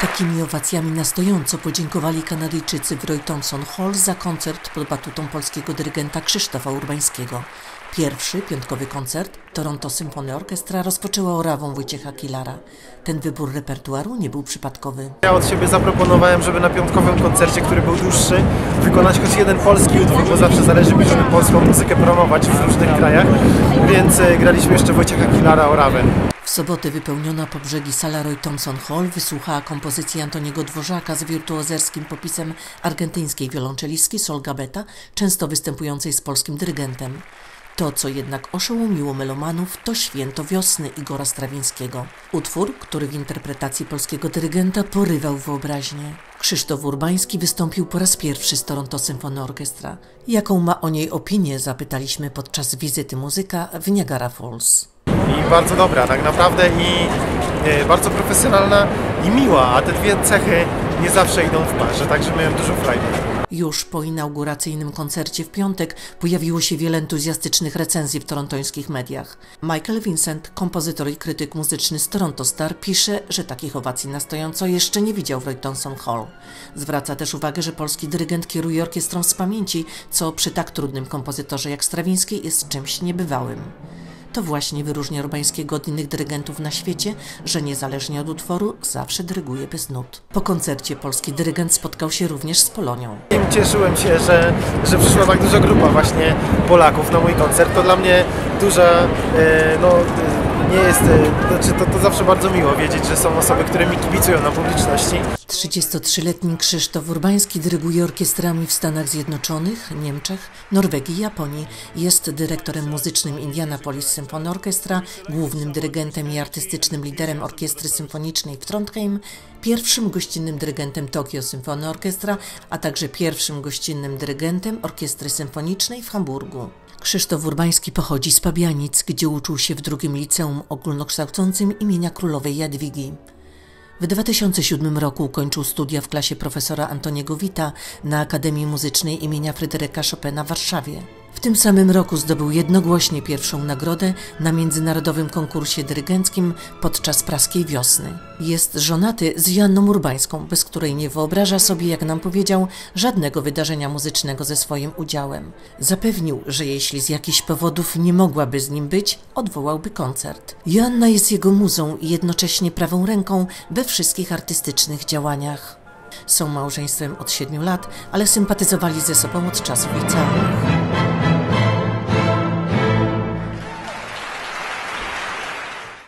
Takimi owacjami na stojąco podziękowali Kanadyjczycy w Roy Thompson Hall za koncert pod batutą polskiego dyrygenta Krzysztofa Urbańskiego. Pierwszy, piątkowy koncert Toronto Symphony Orchestra rozpoczęła orawą Wojciecha Kilara. Ten wybór repertuaru nie był przypadkowy. Ja od siebie zaproponowałem, żeby na piątkowym koncercie, który był dłuższy, wykonać choć jeden polski utwór, bo zawsze zależy mi, żeby polską muzykę promować w różnych krajach, więc e, graliśmy jeszcze Wojciecha Kilara orawę. W sobotę wypełniona po brzegi sala Roy Thompson Hall wysłuchała kompozycji Antoniego Dworzaka z wirtuozerskim popisem argentyńskiej wiolonczelistki Sol Gabetta, często występującej z polskim dyrygentem. To, co jednak oszołomiło melomanów, to Święto Wiosny Igora Strawińskiego. Utwór, który w interpretacji polskiego dyrygenta porywał wyobraźnię. Krzysztof Urbański wystąpił po raz pierwszy z Toronto Symphony Orchestra. Jaką ma o niej opinię, zapytaliśmy podczas wizyty muzyka w Niagara Falls. I bardzo dobra, tak naprawdę, i e, bardzo profesjonalna i miła, a te dwie cechy nie zawsze idą w parze, także miałem dużo frajdy. Już po inauguracyjnym koncercie w piątek pojawiło się wiele entuzjastycznych recenzji w torontońskich mediach. Michael Vincent, kompozytor i krytyk muzyczny z Toronto Star, pisze, że takich owacji na stojąco jeszcze nie widział w Roy Thompson Hall. Zwraca też uwagę, że polski dyrygent kieruje orkiestrą z pamięci, co przy tak trudnym kompozytorze jak Strawiński jest czymś niebywałym. To właśnie wyróżnia Urbańskiego od innych dyrygentów na świecie, że niezależnie od utworu zawsze dyryguje bez nut. Po koncercie polski dyrygent spotkał się również z Polonią. Cieszyłem się, że, że przyszła tak duża grupa właśnie Polaków na mój koncert. To dla mnie duża, e, no nie jest, e, znaczy to, to zawsze bardzo miło wiedzieć, że są osoby, które mi kibicują na publiczności. 33-letni Krzysztof Urbański dyryguje orkiestrami w Stanach Zjednoczonych, Niemczech, Norwegii i Japonii. Jest dyrektorem muzycznym Indianapolis Symphony Orchestra, głównym dyrygentem i artystycznym liderem orkiestry symfonicznej w Trondheim, pierwszym gościnnym dyrygentem Tokyo Symphony Orchestra, a także pierwszym gościnnym dyrygentem orkiestry symfonicznej w Hamburgu. Krzysztof Urbański pochodzi z Pabianic, gdzie uczył się w drugim liceum ogólnokształcącym imienia królowej Jadwigi. W 2007 roku ukończył studia w klasie profesora Antoniego Wita na Akademii Muzycznej imienia Fryderyka Chopina w Warszawie. W tym samym roku zdobył jednogłośnie pierwszą nagrodę na międzynarodowym konkursie dyrygenckim podczas praskiej wiosny. Jest żonaty z Joanną Urbańską, bez której nie wyobraża sobie, jak nam powiedział, żadnego wydarzenia muzycznego ze swoim udziałem. Zapewnił, że jeśli z jakichś powodów nie mogłaby z nim być, odwołałby koncert. Joanna jest jego muzą i jednocześnie prawą ręką we wszystkich artystycznych działaniach. Są małżeństwem od siedmiu lat, ale sympatyzowali ze sobą od czasów liceum.